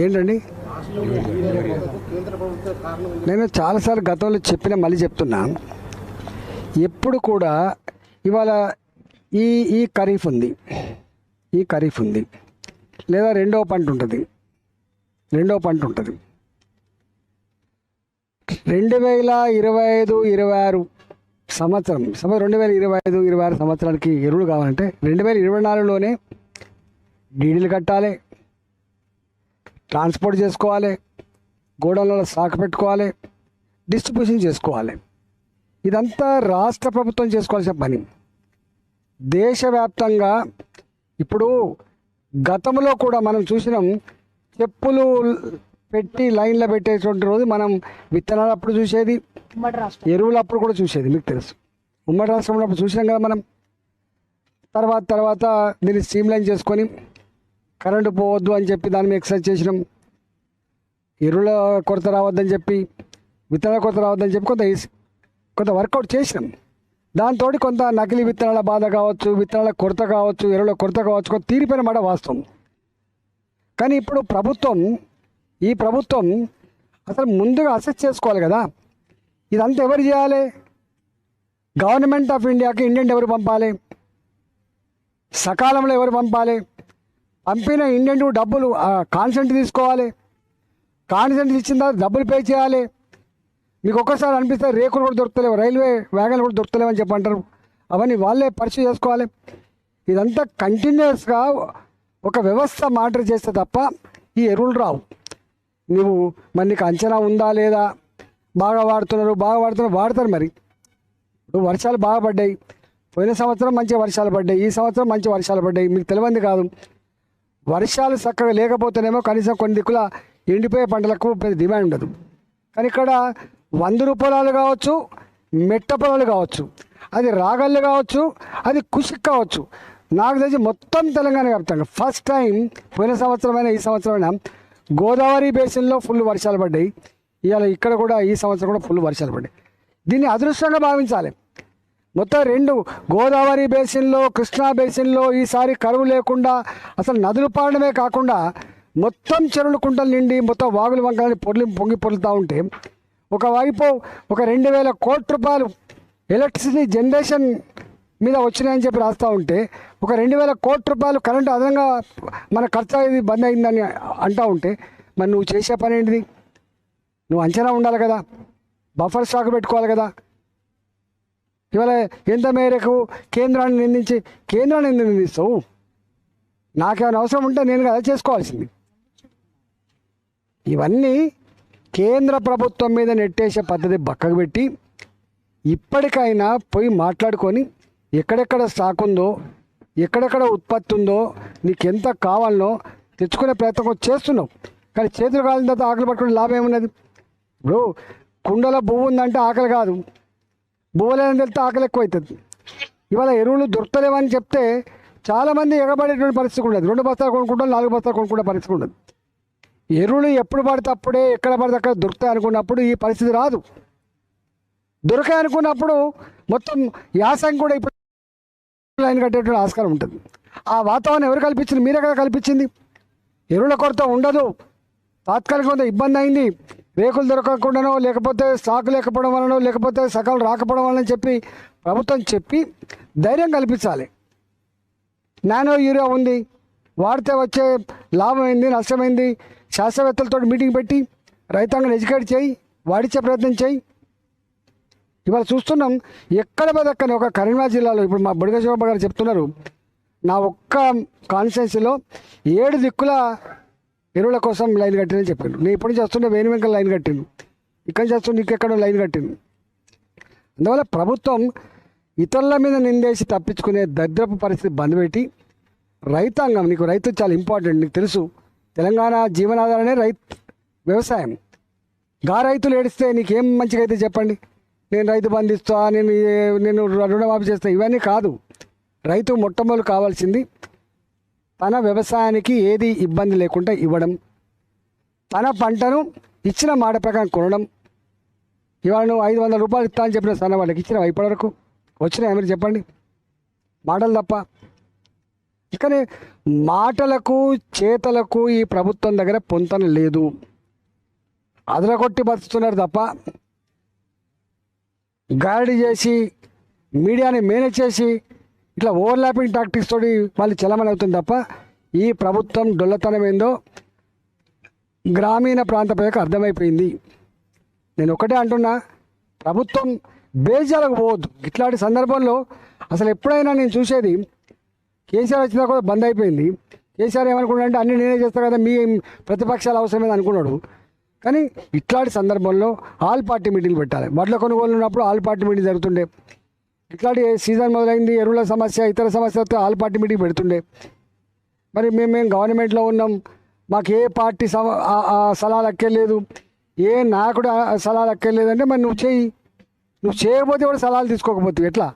ఏంటండి? నేను చాలాసార్లు గతంలో చెప్పిన మళ్ళీ చెప్తున్నా. ఎప్పుడు కూడా ఇవాళ ఈ ఈ ఖరీఫ్ ఉంది. ఈ ఖరీఫ్ ఉంది. లేదా రెండవ పంట ఉంటుంది. రెండవ పంట ఉంటుంది. రెండు వేల ఇరవై ఐదు ఇరవై ఆరు సంవత్సరం సంవత్సరం రెండు వేల ఇరవై ఐదు ఇరవై ఆరు సంవత్సరానికి ఎరువులు కావాలంటే రెండు వేల ఇరవై నాలుగులోనే డీడీలు కట్టాలి. ట్రాన్స్పోర్ట్ చేసుకోవాలి గోడౌన్లలో స్టాక్ పెట్టుకోవాలి డిస్ట్రిబ్యూషన్ చేసుకోవాలి. ఇదంతా రాష్ట్ర ప్రభుత్వం చేసుకోవాల్సిన పని. దేశవ్యాప్తంగా ఇప్పుడు గతంలో కూడా మనం చూసినాం చెప్పులు పెట్టి లైన్లో పెట్టేటువంటి రోజు మనం విత్తనాలు అప్పుడు చూసేది ఎరువులు అప్పుడు కూడా చూసేది మీకు తెలుసు. ఉమ్మడి రాష్ట్రంలో అప్పుడు చూసినాం కదా మనం. తర్వాత తర్వాత దీన్ని స్ట్రీమ్ లైన్ చేసుకొని కరెంటు పోవద్దు అని చెప్పి దాని మీద ఎక్సర్సైజ్ చేసినాం. ఎరువుల కొరత రావద్దని చెప్పి విత్తనాల కొరత రావద్దని చెప్పి కొంత కొంత వర్కౌట్ చేసినాం. దాంతో కొంత నకిలీ విత్తనాల బాధ కావచ్చు విత్తనాల కొరత కావచ్చు ఎరువుల కొరత కావచ్చు కొంత తీరిపోయిన మాట వాస్తవం. కానీ ఇప్పుడు ప్రభుత్వం ఈ ప్రభుత్వం అసలు ముందుగా అసెస్ చేసుకోవాలి కదా. ఇదంతా ఎవరు చేయాలి? గవర్నమెంట్ ఆఫ్ ఇండియాకి ఇండియన్ ఎవరు పంపాలి? సకాలంలో ఎవరు పంపాలి? పంపిన ఇండియన్ డబ్బులు కాన్సెంట్ తీసుకోవాలి. కాన్సెంట్ ఇచ్చిన తర్వాత డబ్బులు పే చేయాలి. మీకు ఒక్కసారి అనిపిస్తే రేకులు కూడా దొరుకుతలేవు రైల్వే వ్యాగన్లు కూడా దొరుకుతలేవు అని చెప్పి అంటారు. అవన్నీ వాళ్ళే పరిచయం చేసుకోవాలి. ఇదంతా కంటిన్యూస్గా ఒక వ్యవస్థ మాటర్ చేస్తే తప్ప ఈ ఎరువులు రావు. నువ్వు మరి నీకు అంచనా ఉందా లేదా? బాగా వాడుతున్నారు బాగా వాడుతున్నారు వాడతారు మరి. ఇప్పుడు వర్షాలు బాగా పడ్డాయి. పోయిన సంవత్సరం మంచి వర్షాలు పడ్డాయి ఈ సంవత్సరం మంచి వర్షాలు పడ్డాయి. మీకు తెలియంది కాదు. వర్షాలు చక్కగా లేకపోతేనేమో కనీసం కొన్ని దిక్కుల ఎండిపోయే పంటలకు పెద్ద డిమాండ్ ఉండదు. కానీ ఇక్కడ వంద రూపాయలు కావచ్చు మెట్ట పొలాలు కావచ్చు అది రాగళ్ళు కావచ్చు అది కుషిక్ కావచ్చు. నాకు తెలిసి మొత్తం తెలంగాణ వ్యాప్తంగా ఫస్ట్ టైం పోయిన సంవత్సరమైన ఈ సంవత్సరమైన గోదావరి బేసిన్లో ఫుల్ వర్షాలు పడ్డాయి. ఇవాళ ఇక్కడ కూడా ఈ సంవత్సరం కూడా ఫుల్ వర్షాలు పడ్డాయి. దీన్ని అదృష్టంగా భావించాలి. మొత్తం రెండు గోదావరి బేసిన్లో కృష్ణా బేసిన్లో ఈసారి కరువు లేకుండా అసలు నదులు పాడడమే కాకుండా మొత్తం చెరువులు కుంటలు నిండి మొత్తం వాగులు వంకలని పొర్లి పొంగి పొరులుతూ ఉంటే ఒకవైపు ఒక రెండు వేల కోట్ల రూపాయలు ఎలక్ట్రిసిటీ జనరేషన్ మీద వచ్చినాయని చెప్పి రాస్తూ ఉంటే ఒక రెండు వేల కోట్ల రూపాయలు కరెంటు అదనంగా మన ఖర్చు అయ్యేది బంద్ అయిందని అంటూ ఉంటే మరి నువ్వు చేసే పని ఏంటిది? నువ్వు అంచనా ఉండాలి కదా. బఫర్ స్టాక్ పెట్టుకోవాలి కదా. ఇవాళ ఎంత మేరకు కేంద్రాన్ని నిందించి కేంద్రాన్ని ఎందుకు నిందిస్తావు? నాకేమైనా అవసరం ఉంటే నేను కదా చేసుకోవాల్సింది. ఇవన్నీ కేంద్ర ప్రభుత్వం మీద నెట్టేసే పద్ధతి పక్కకు పెట్టి ఇప్పటికైనా పోయి మాట్లాడుకొని ఎక్కడెక్కడ స్టాక్ ఉందో ఎక్కడెక్కడ ఉత్పత్తి ఉందో నీకు ఎంత కావాలనో తెచ్చుకునే ప్రయత్నం చేస్తున్నావు. కానీ చేతులు కాలిన తర్వాత ఆకలి పట్టుకుని లాభం ఏమున్నది? ఇప్పుడు కుండలో పువ్వు ఉందంటే ఆకలి కాదు. బోలేని వెళ్తే ఆకలి ఎక్కువ అవుతుంది ఇవాళ ఎరువులు దొరకలేవని చెప్తే చాలామంది ఎగబడేటువంటి పరిస్థితి ఉండదు. రెండు బస్తాలు కొనుక్కుంటాం నాలుగు బస్తాలు కొనుక్కునే పరిస్థితి ఉండదు. ఎరువులు ఎప్పుడు పడితే అప్పుడే ఎక్కడ పడితే అక్కడ దొరుకుతాయి అనుకున్నప్పుడు ఈ పరిస్థితి రాదు. దొరకాయి అనుకున్నప్పుడు మొత్తం యాసం కూడా ఇప్పుడు లైన్ కట్టేటువంటి ఆస్కారం ఉంటుంది. ఆ వాతావరణం ఎవరు కల్పించింది? మీరే కదా కల్పించింది. ఎరువుల కొరత ఉండదు. తాత్కాలిక కొంత ఇబ్బంది అయింది. రేకులు దొరకకుండానో లేకపోతే స్టాక్ లేకపోవడం వలనో లేకపోతే సకాలం రాకపోవడం వలన చెప్పి ప్రభుత్వం చెప్పి ధైర్యం కల్పించాలి. నానో యూరియా ఉంది. వాడితే వచ్చే లాభం ఏంది నష్టమైంది శాస్త్రవేత్తలతో మీటింగ్ పెట్టి రైతాంగం ఎడ్యుకేట్ చేయి వాడిచ్చే ప్రయత్నం చేయి. ఇవాళ చూస్తున్నాం ఎక్కడ బదక్కని ఒక కరీంనగర్ జిల్లాలో ఇప్పుడు మా బుడిగ శివబాబు గారు చెప్తున్నారు నా ఒక్క కాన్స్టిట్యున్సీలో ఏడు దిక్కుల ఎరువుల కోసం లైన్ కట్టినని చెప్పాను నేను ఎప్పుడు చేస్తుంటే వస్తుంటే వేణు వెంకల లైన్ కట్టిండు. ఇక్కడ నుంచి వస్తుంటే ఇంకెక్కడో లైన్ కట్టింది అందువల్ల ప్రభుత్వం ఇతరుల మీద నిందేసి తప్పించుకునే దరిద్రపు పరిస్థితి బంద్ పెట్టి రైతాంగం నీకు రైతు చాలా ఇంపార్టెంట్ నీకు తెలుసు. తెలంగాణ జీవనాధారనే రైతు వ్యవసాయం. గా రైతులు ఏడిస్తే నీకేం మంచిగా అయితే చెప్పండి? నేను రైతు బంధిస్తా నేను నేను రుణమాఫీ చేస్తా ఇవన్నీ కాదు. రైతు మొట్టమొదలు కావాల్సింది తన వ్యవసాయానికి ఏది ఇబ్బంది లేకుండా ఇవ్వడం తన పంటను ఇచ్చిన మాట ప్రకారం కొనడం ఇవాళ నువ్వు ఐదు వందల రూపాయలు ఇస్తా అని చెప్పిన సన్న వాళ్ళకి ఇచ్చిన ఇప్పటివరకు? వచ్చినాయి మీరు చెప్పండి. మాటలు తప్ప. కానీ మాటలకు చేతలకు ఈ ప్రభుత్వం దగ్గర పొంతన లేదు. అదరగొట్టి బతుకుతున్నారు తప్ప గైడ్ చేసి మీడియాని మేనేజ్ చేసి ఇట్లా ఓవర్లాపింగ్ టాక్టిక్స్ తోటి వాళ్ళు చలమని అవుతుంది తప్ప ఈ ప్రభుత్వం డొల్లతనం ఏందో గ్రామీణ ప్రాంత ప్రజలకు అర్థమైపోయింది. నేను ఒకటే అంటున్నా ప్రభుత్వం బేజాలకు పోవద్దు. ఇట్లాంటి సందర్భంలో అసలు ఎప్పుడైనా నేను చూసేది కేసీఆర్ వచ్చినా కూడా బంద్ అయిపోయింది. కేసీఆర్ ఏమనుకున్నాడు అంటే అన్ని నేనే చేస్తా కదా మీ ప్రతిపక్షాలు అవసరమేది అనుకున్నాడు. కానీ ఇట్లాంటి సందర్భంలో ఆల్ పార్టీ మీటింగ్ పెట్టాలి. వడ్ల కొనుగోలు ఉన్నప్పుడు ఆల్ పార్టీ మీటింగ్ జరుగుతుండే. ఇట్లాంటి సీజన్ మొదలైంది ఎరువుల సమస్య ఇతర సమస్యలతో ఆల్ పార్టీ మీటింగ్ పెడుతుండే. మరి మేము మేము గవర్నమెంట్లో ఉన్నాం మాకు ఏ పార్టీ సమ సలహాలు అక్కర్లేదు. ఏ నాయకుడు సలహాలు అక్కర్లేదంటే మరి నువ్వు చేయి. నువ్వు చేయకపోతే కూడా సలహాలు తీసుకోకపోతే ఎట్లా?